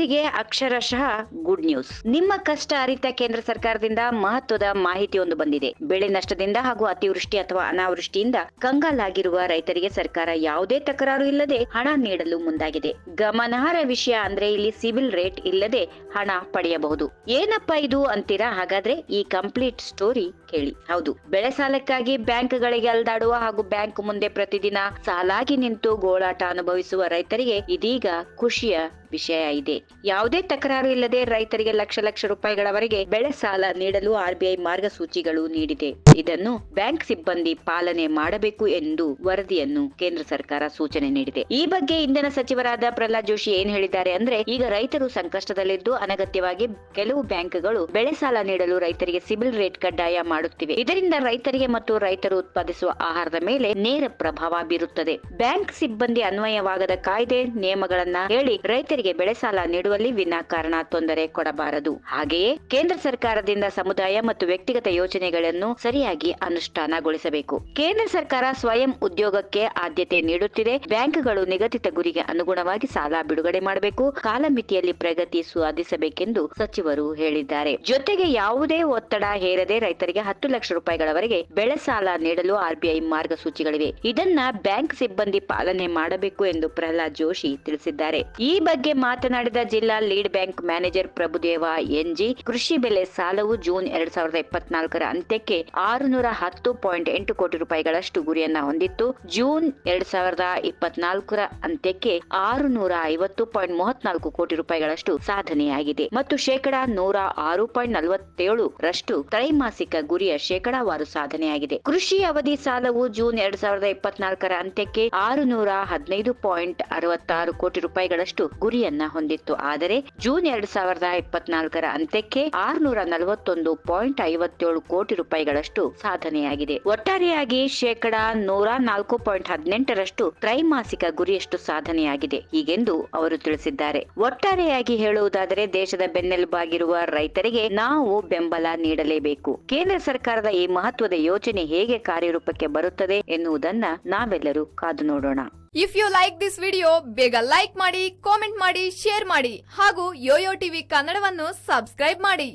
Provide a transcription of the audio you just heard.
ರೈತರಿಗೆ ಅಕ್ಷರಶಃ good news ನಿಮ್ಮ ಕಷ್ಟ ಅರಿತ ಕೇಂದ್ರ ಸರ್ಕಾರದಿಂದ ಮಹತ್ವದ ಮಾಹಿತಿಯೊಂದು ಬಂದಿದೆ. ಬೆಳೆ ನಷ್ಟದಿಂದ ಹಾಗೂ ಅತಿವೃಷ್ಟಿ ಅಥವಾ ಅನಾವೃಷ್ಟಿಯಿಂದ ಕಂಗಾಲಾಗಿರುವ ರೈತರಿಗೆ ಸರ್ಕಾರ ಯಾವುದೇ ತಕರಾರು ಇಲ್ಲದೆ ಹಣ ನೀಡಲು ಮುಂದಾಗಿದೆ. ಗಮನಾರ್ಹ ವಿಷಯ ಅಂದ್ರೆ ಇಲ್ಲಿ ಸಿವಿಲ್ ರೇಟ್ ಇಲ್ಲದೆ ಹಣ ಪಡೆಯಬಹುದು. ಏನಪ್ಪಾ ಇದು ಅಂತೀರಾ? ಹಾಗಾದ್ರೆ ಈ ಕಂಪ್ಲೀಟ್ ಸ್ಟೋರಿ ಕೇಳಿ. ಹೌದು. ಬೆಳೆ ಸಾಲಕ್ಕಾಗಿ ಬ್ಯಾಂಕ್ಗಳಿಗೆ ಅಲ್ದಾಡುವ ಹಾಗೂ ಬ್ಯಾಂಕ್ ಮುಂದೆ ಪ್ರತಿದಿನ ಸಾಲಾಗಿ ನಿಂತು ಗೋಳಾಟ ಅನುಭವಿಸುವ ರೈತರಿಗೆ ಇದೀಗ ಖುಷಿಯ ವಿಷಯ ಇದೆ. ಯಾವುದೇ ತಕರಾರು ಇಲ್ಲದೆ ರೈತರಿಗೆ ಲಕ್ಷ ಲಕ್ಷ ರೂಪಾಯಿಗಳವರೆಗೆ ಬೆಳೆ ಸಾಲ ನೀಡಲು ಆರ್ಬಿಐ ಮಾರ್ಗಸೂಚಿಗಳು ನೀಡಿದೆ. ಇದನ್ನು ಬ್ಯಾಂಕ್ ಸಿಬ್ಬಂದಿ ಪಾಲನೆ ಮಾಡಬೇಕು ಎಂದು ವರದಿಯನ್ನು ಕೇಂದ್ರ ಸರ್ಕಾರ ಸೂಚನೆ ನೀಡಿದೆ. ಈ ಬಗ್ಗೆ ಇಂಧನ ಸಚಿವರಾದ ಪ್ರಹ್ಲಾದ್ ಜೋಶಿ ಏನ್ ಹೇಳಿದ್ದಾರೆ ಅಂದ್ರೆ, ಈಗ ರೈತರು ಸಂಕಷ್ಟದಲ್ಲಿದ್ದು ಅನಗತ್ಯವಾಗಿ ಕೆಲವು ಬ್ಯಾಂಕ್ಗಳು ಬೆಳೆ ಸಾಲ ನೀಡಲು ರೈತರಿಗೆ ಸಿಬಿಲ್ ರೇಟ್ ಕಡ್ಡಾಯ ಮಾಡುತ್ತಿವೆ. ಇದರಿಂದ ರೈತರಿಗೆ ಮತ್ತು ರೈತರು ಉತ್ಪಾದಿಸುವ ಆಹಾರದ ಮೇಲೆ ನೇರ ಪ್ರಭಾವ ಬೀರುತ್ತದೆ. ಬ್ಯಾಂಕ್ ಸಿಬ್ಬಂದಿ ಅನ್ವಯವಾಗದ ಕಾಯ್ದೆ, ನಿಯಮಗಳನ್ನ ಹೇಳಿ ರೈತರಿಗೆ ಬೆಳೆ ಸಾಲ ನೀಡುವಲ್ಲಿ ವಿನಾಕಾರಣ ತೊಂದರೆ ಕೊಡಬಾರದು. ಹಾಗೆಯೇ ಕೇಂದ್ರ ಸರ್ಕಾರದಿಂದ ಸಮುದಾಯ ಮತ್ತು ವ್ಯಕ್ತಿಗತ ಯೋಜನೆಗಳನ್ನು ಸರಿಯಾಗಿ ಅನುಷ್ಠಾನಗೊಳಿಸಬೇಕು. ಕೇಂದ್ರ ಸರ್ಕಾರ ಸ್ವಯಂ ಉದ್ಯೋಗಕ್ಕೆ ಆದ್ಯತೆ ನೀಡುತ್ತಿದೆ. ಬ್ಯಾಂಕ್ಗಳು ನಿಗದಿತ ಗುರಿಗೆ ಅನುಗುಣವಾಗಿ ಸಾಲ ಬಿಡುಗಡೆ ಮಾಡಬೇಕು. ಕಾಲಮಿತಿಯಲ್ಲಿ ಪ್ರಗತಿ ಸಾಧಿಸಬೇಕೆಂದು ಸಚಿವರು ಹೇಳಿದ್ದಾರೆ. ಜೊತೆಗೆ ಯಾವುದೇ ಒತ್ತಡ ಹೇರದೆ ರೈತರಿಗೆ ಹತ್ತು ಲಕ್ಷ ರೂಪಾಯಿಗಳವರೆಗೆ ಬೆಳೆ ಸಾಲ ನೀಡಲು ಆರ್ಬಿಐ ಮಾರ್ಗಸೂಚಿಗಳಿವೆ. ಇದನ್ನ ಬ್ಯಾಂಕ್ ಸಿಬ್ಬಂದಿ ಪಾಲನೆ ಮಾಡಬೇಕು ಎಂದು ಪ್ರಹ್ಲಾದ್ ಜೋಶಿ ತಿಳಿಸಿದ್ದಾರೆ. ಈ ಬಗ್ಗೆ ಮಾತನಾಡಿದ ಜಿಲ್ಲಾ lead bank manager Prabhudeva N G, ಕೃಷಿ ಬೆಲೆ ಸಾಲವು ಜೂನ್ ಎರಡ್ ಸಾವಿರದ ಇಪ್ಪತ್ನಾಲ್ಕರ ಅಂತ್ಯಕ್ಕೆ ಆರುನೂರ ಹತ್ತು ಪಾಯಿಂಟ್ ಎಂಟು ಕೋಟಿ ರೂಪಾಯಿಗಳಷ್ಟು ಗುರಿಯನ್ನ ಹೊಂದಿತ್ತು. ಜೂನ್ ಎರಡ್ ಸಾವಿರದ ಇಪ್ಪತ್ನಾಲ್ಕರ ಅಂತ್ಯಕ್ಕೆ ಆರುನೂರ ಐವತ್ತು ಪಾಯಿಂಟ್ ಮೂವತ್ನಾಲ್ಕು ಕೋಟಿ ರೂಪಾಯಿಗಳಷ್ಟು ಸಾಧನೆಯಾಗಿದೆ. ಮತ್ತು ಶೇಕಡಾ ನೂರ ಆರು ಪಾಯಿಂಟ್ ನಲವತ್ತೇಳು ರಷ್ಟು ತ್ರೈಮಾಸಿಕ ಗುರಿಯ ಶೇಕಡಾವಾರು ಸಾಧನೆಯಾಗಿದೆ. ಕೃಷಿ ಅವಧಿ ಸಾಲವು ಜೂನ್ ಎರಡ್ ಸಾವಿರದ ಇಪ್ಪತ್ನಾಲ್ಕರ ಅಂತ್ಯಕ್ಕೆ ಆರುನೂರ ಹದಿನೈದು ಪಾಯಿಂಟ್ ಅರವತ್ತಾರು ಕೋಟಿ ರೂಪಾಯಿಗಳಷ್ಟು ಗುರಿಯನ್ನ ಹೊಂದಿತ್ತು. ಆದರೆ ಜೂನ್ ಎರಡ್ ಸಾವಿರದ ಇಪ್ಪತ್ನಾಲ್ಕರ ಅಂತ್ಯಕ್ಕೆ ಆರುನೂರ ನಲವತ್ತೊಂದು ಪಾಯಿಂಟ್ ಐವತ್ತೇಳು ಕೋಟಿ ರೂಪಾಯಿಗಳಷ್ಟು ಸಾಧನೆಯಾಗಿದೆ. ಒಟ್ಟಾರೆಯಾಗಿ ಶೇಕಡಾ ನೂರ ನಾಲ್ಕು ಪಾಯಿಂಟ್ ಹದಿನೆಂಟರಷ್ಟು ತ್ರೈಮಾಸಿಕ ಗುರಿಯಷ್ಟು ಸಾಧನೆಯಾಗಿದೆ ಹೀಗೆಂದು ಅವರು ತಿಳಿಸಿದ್ದಾರೆ. ಒಟ್ಟಾರೆಯಾಗಿ ಹೇಳುವುದಾದರೆ ದೇಶದ ಬೆನ್ನೆಲುಬಾಗಿರುವ ರೈತರಿಗೆ ನಾವು ಬೆಂಬಲ ನೀಡಲೇಬೇಕು. ಕೇಂದ್ರ ಸರ್ಕಾರದ ಈ ಮಹತ್ವದ ಯೋಜನೆ ಹೇಗೆ ಕಾರ್ಯರೂಪಕ್ಕೆ ಬರುತ್ತದೆ ಎನ್ನುವುದನ್ನ ನಾವೆಲ್ಲರೂ ಕಾದು ನೋಡೋಣ. If you like this video ಬೇಗ ಲೈಕ್ ಮಾಡಿ ಕಾಮೆಂಟ್ ಮಾಡಿ ಶೇರ್ ಮಾಡಿ ಹಾಗೂ ಯೋಯೋ ಟಿವಿ ಕನ್ನಡವನ್ನು ಸಬ್ಸ್ಕ್ರೈಬ್ ಮಾಡಿ.